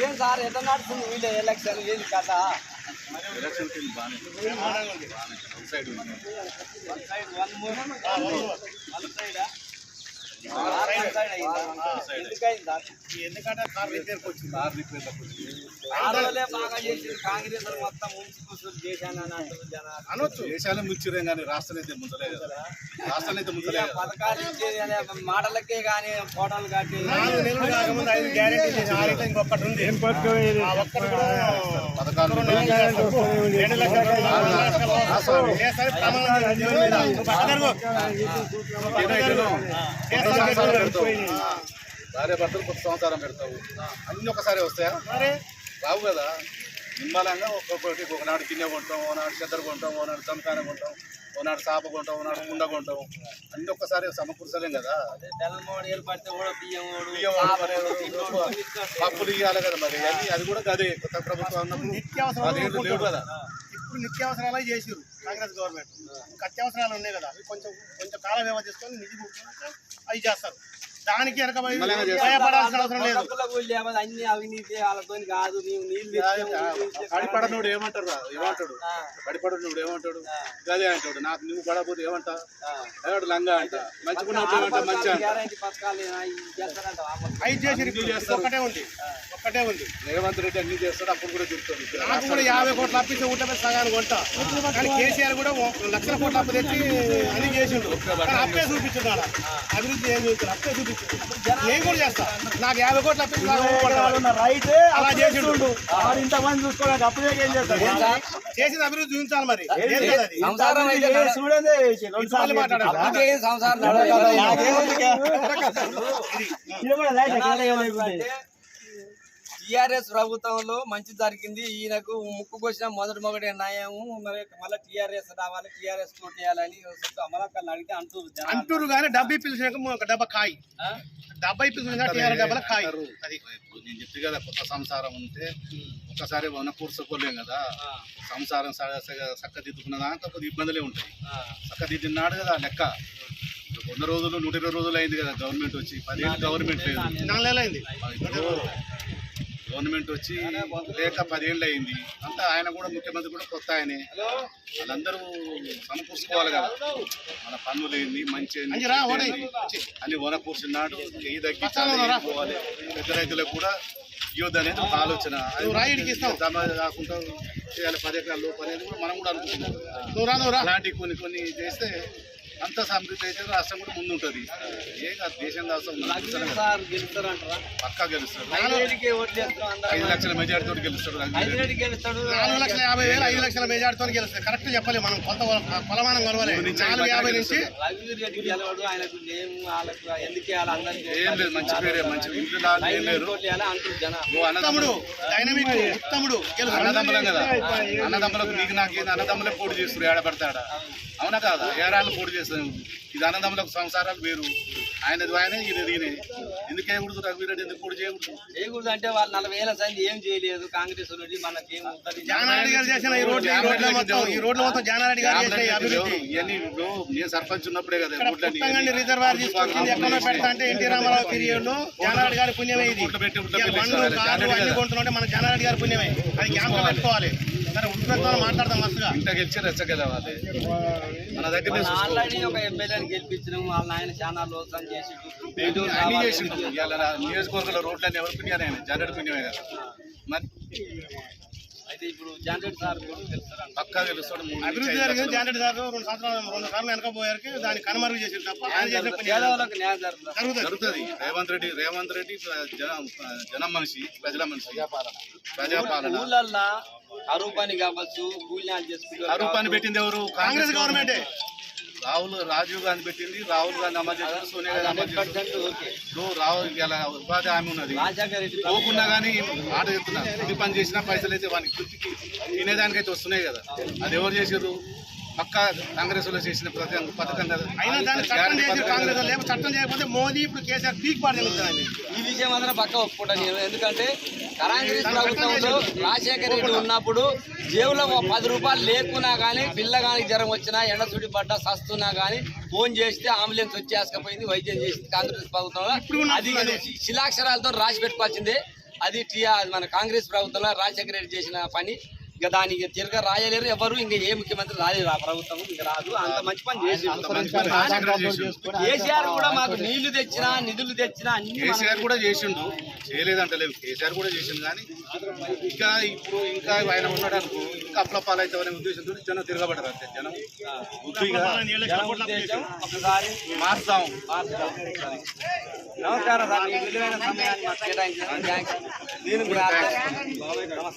ఏం సార్ ఎంత నడుస్తుంది వీళ్ళ ఎలక్షన్ ఏది కథ? ఎలక్షన్ బాగానే వన్ సైడ్ వన్ సైడ్ ఎందుకంటే కార్ రిపేర్కి వచ్చింది కార్ రిపేర్ తక్కువ వచ్చింది. ఆడోళ్ళే బాగా చేసింది కాంగ్రెస్ వాళ్ళు మొత్తం ముంచి కూర్చొని చేశాను అని అంటారు జనాలు అనొచ్చు దేశాలే ముంచిరే కానీ రాష్ట్రం అయితే ముంచలే కదా రాష్ట్రం అయితే ముంచలే ఇలా కదా పథకాలు ఇచ్చేది మాటలకే కానీ ఫోటోలు కట్టి నాలుగు నెలలు కాకముందు ఐదు గ్యారెంటీ చేసి ఆరిట ఇంకొకటి ఉంది ఆ ఒక్కటి కూడా పథకాలు రెండు లక్షలు నాలుగు లక్షలు చేస్తారు ప్రమాణం భార్య భర్తలు కొత్త సంవత్సరం పెడతావు. అన్ని ఒకసారి వస్తాయా? మరి రావు కదా. నిమ్మలంగా ఒక్కొక్కటి ఒకనాడు కిన్నె కొంటాం ఓనాడు చెద్దరు కొంటాం ఓనాడు చమకాన కొంటాం ఓనాడు చాప కొంటాం ఓనాడు కుండ కొంటాం. అన్ని ఒక్కసారి సమకూర్చలేం కదా. పప్పులు ఇవ్వాలి కదా మరి. అది అది కూడా గదే. కొత్త ప్రభుత్వం అన్నప్పుడు అదేంటి లేవు కదా. ఇప్పుడు నిత్యావసరాలే చేసిరు కాంగ్రెస్ గవర్నమెంట్. ఇంకా అత్యవసరాలు ఉన్నాయి కదా కొంచెం కొంచెం కాలం వ్యవధి తీసుకొని నిధి అవి చేస్తారు. దానికి. భయపడాల్సిన అవసరం లేదు. అన్ని అవినీతి కాదు మేము నీళ్ళు ఏమంటారు రా ఏమంటాడు? ఆ, పడిపడనుడు ఏమంటాడు? గదే అంటాడు. నాకు నువ్వు పడకపోతే ఏమంటా? ఆ. ఏమంటాడు లంగా అంట? ఏమంటా? మంచి. అవి ఇప్పుడు ఒక్కటే ఉంది. ఒక్కటే ఉంది. రేవంత్ రెడ్డి అన్ని చేస్తాడు అప్పుడు కూడా చెప్తాడు నాకు కూడా యాభై కోట్లు అప్పించి ఊట మీద సగానికి కొంట. కానీ కేసీఆర్ కూడా లక్షల కోట్లు అప్పు తెచ్చి అన్ని చేసిండు. అప్పే చూపించిండు అభివృద్ధి ఏం చూపించారు అప్పే చూపించిండు నేను కూడా చేస్తా. నాకు యాభై కోట్లు అప్పించి నాకు ఓ కొంట. రైతే అలా చేసిండు. ఇంతమంది చూసుకోవడానికి అప్పుడే ఏం సార్? చేసిన అభివృద్ధి చూపించాలి మరి. సంసారం చూడండి టిఆర్ఎస్ ప్రభుత్వంలో మంచి జరిగింది. ఈయనకు ముక్కు కోసిన మొదటి మొదటి న్యాయము మరి మళ్ళీ టిఆర్ఎస్ రావాలి టిఆర్ఎస్ కొట్టేయాలని అమలక్కల్ని అడిగితే అంటారు జనాలు. అంటూరు కానీ డబ్బు ఇప్పించినాక ఒక డబ్బా కాయి? డబ్బా ఇప్పించిన టీఆర్ డబ్బల కాయి అది నేను చెప్పి కదా కొత్త సంసారం ఉంటే ఒక్కసారి వన కూర్చోకోలేం కదా. సంసారం చక్కదిద్దుకున్న దాంట్లో కొద్ది ఇబ్బందులే ఉంటాయి. చక్కదిద్దినాడు కదా లెక్క. వంద రోజులు నూట ఇరవై రోజులు అయింది కదా గవర్నమెంట్ వచ్చి. పదిహేను గవర్నమెంట్ లేదు. గవర్నమెంట్ వచ్చి లేక పదేళ్ళు అయింది. అంతా ఆయన కూడా ముఖ్యమంత్రి కూడా కొత్త ఆయనే. వాళ్ళందరూ సమకూర్చుకోవాలి కదా. మన పన్నులు ఏంది మంచి అని వన కూర్చున్నాడు. తగ్గించాలి పెద్ద రైతులకు కూడా ఇవ్వద్దు అనేది ఒక ఆలోచన. కాకుండా చేయాలి పది ఎకరాల లోపు అనేది కూడా మనం కూడా అనుకుంటున్నాం. నువ్వు రా నువ్వు రా. అలాంటి కొన్ని కొన్ని చేస్తే అంత సమృద్ధి అయితే రాష్ట్రం కూడా ముందు ఉంటుంది ఏ కాదు దేశం గెలుస్తారంటారా? పక్కా గెలుస్తాడు. ఐదు లక్షల మెజార్టీతో గెలుస్తాడు గెలుస్తాడు. నాలుగు లక్షల యాభై వేలు ఐదు లక్షల మెజార్టీతో గెలుస్తాయి కరెక్ట్ చెప్పలేదు మనం కొత్త కొలమానం కొలవాలి. నాలుగు యాభై నుంచి ఏం లేదు మంచి పేరే మంచి అన్నదమ్ముడు డైనమిక్ ఉత్తముడు గెలుస్తాడు అన్నదమ్ములం. కదా అన్నదమ్ములకు నీకు నాకు ఏంది అన్నదమ్ములే పోటీ చేస్తారు ఏడబడతాడా? అవునా కాదా? ఏడాళ్ళు పోటీ ఇది అన్నదమ్ములకు సంసారాలు వేరు. ఆయనది ఆయన ఇది ఈయనే ఎందుకు వేయకూడదు రఘువీరెడ్డి ఎందుకు పోటీ చేయకూడదు? చేయకూడదు అంటే వాళ్ళు నలభై ఏళ్ళ సంది ఏం చేయలేదు. కాంగ్రెస్ నుండి మనకేం జానారెడ్డి గారు చేసిన ఈ రోడ్లు ఈ రోడ్ల మొత్తం జానారెడ్డి గారు ఇవన్నీ ఇప్పుడు నేను సర్పంచ్ ఉన్నప్పుడే కదా పుట్టంగండి రిజర్వాయర్ తీసుకొచ్చింది ఎక్కడో పెడతా అంటే ఎన్టీ రామారావు పీరియడ్లో జానారెడ్డి గారి పుణ్యమే ఇది. బండ్లు. కార్లు అన్ని గారు. కొంటున్నాంటే మన జానారెడ్డి గారి పుణ్యమే. అది జ్ఞాపకం పెట్టుకోవాలి. ఇంత గెలిచి రెచ్చగలవాలి మన దగ్గర ఆల్రెడీ ఒక ఎమ్మెల్యేని గెలిపించినాం వాళ్ళ నాయన చాలా లోసం చేసి అన్ని చేసిండు. ఇవాళ నియోజకవర్గంలో రోడ్లన్నీ ఎవరు పుణ్యానే ఆయన జనరేట్ పుణ్యమే కదా. మరి అయితే ఇప్పుడు జాన్రెడ్డి సార్ కూడా పక్కా నుంచి అభివృద్ధి జరిగింది. జానారెడ్డి గారు రెండు సంవత్సరాలు రెండు సార్లు వెనకపోయారు దాన్ని కనుమరుగు చేసింది తప్ప ఆయన చేసిన జరుగుతుంది. రేవంత్ రెడ్డి రేవంత్ రెడ్డి జనం మనిషి ప్రజల మనిషి. ప్రజాపాలన. ఊళ్ళల్లో పని కావచ్చు కూలినాలు చేసుకుంటారు ఆ రూపాన్ని పెట్టింది ఎవరు? కాంగ్రెస్ గవర్నమెంటే. రాహుల్ రాజీవ్ గాంధీ పెట్టింది రాహుల్ గాంధీ అమలు చేశారు సోనియా గాంధీ అమలు చేశారు. రాహుల్ ఇలా ఉపాధి హామీ ఉన్నది. పోకున్నా కానీ ఆట చెప్తున్నా. ఇది పని చేసినా పైసలు అయితే వానికి తినేదానికైతే వస్తున్నాయి కదా. అది ఎవరు చేసారు పక్కా కాంగ్రెస్లో చేసిన ప్రతి పథకం కదా. అయినా దాన్ని చట్టం చేసి కాంగ్రెస్ వాళ్ళు లేకపోతే చట్టం చేయకపోతే మోదీ ఇప్పుడు కేసీఆర్ పీక్ ఈ విషయం మాత్రం పక్క ఒప్పుకుంటాను నేను. ఎందుకంటే కాంగ్రెస్ ప్రభుత్వంలో రాజశేఖర రెడ్డి ఉన్నప్పుడు జేబులో పది రూపాయలు లేకున్నా కానీ పిల్లగానికి జ్వరం వచ్చినా ఎండ సుడి పడ్డా సస్తున్నా కానీ ఫోన్ చేస్తే అంబులెన్స్ వచ్చి వేసుకపోయింది వైద్యం చేసింది కాంగ్రెస్ ప్రభుత్వంలో. అది శిలాక్షరాలతో రాసి పెట్టుకోవాల్సిందే. అది టీఆర్ మన కాంగ్రెస్ ప్రభుత్వంలో రాజశేఖర రెడ్డి చేసిన పని. ఇక దానికి తిరగ రాయలేరు. ఎవరు ఇంకా ఏ ముఖ్యమంత్రి రాలేదు. ఆ ప్రభుత్వం ఇంకా రాదు. అంత మంచి పని చేసి. కేసీఆర్ కూడా మాకు నీళ్ళు తెచ్చినా నిధులు తెచ్చినా అన్ని మనం- కేసీఆర్ కూడా చేసిండు. చేయలేదంట లేవు కేసీఆర్ కూడా చేసిండు కానీ ఇంకా ఇప్పుడు ఇంకా ఆయన ఉన్నాడు అనుకో ఇంకా అప్లపాలు అయితే అనే ఉద్దేశంతో జనం తిరగబడరు అంతే. జనం ఒకసారి మార్చాం మార్చుదాం. నమస్కారం. సార్ మీ విలువైన సమయాన్ని మాకు. దీనికి కూడా నమస్కారం.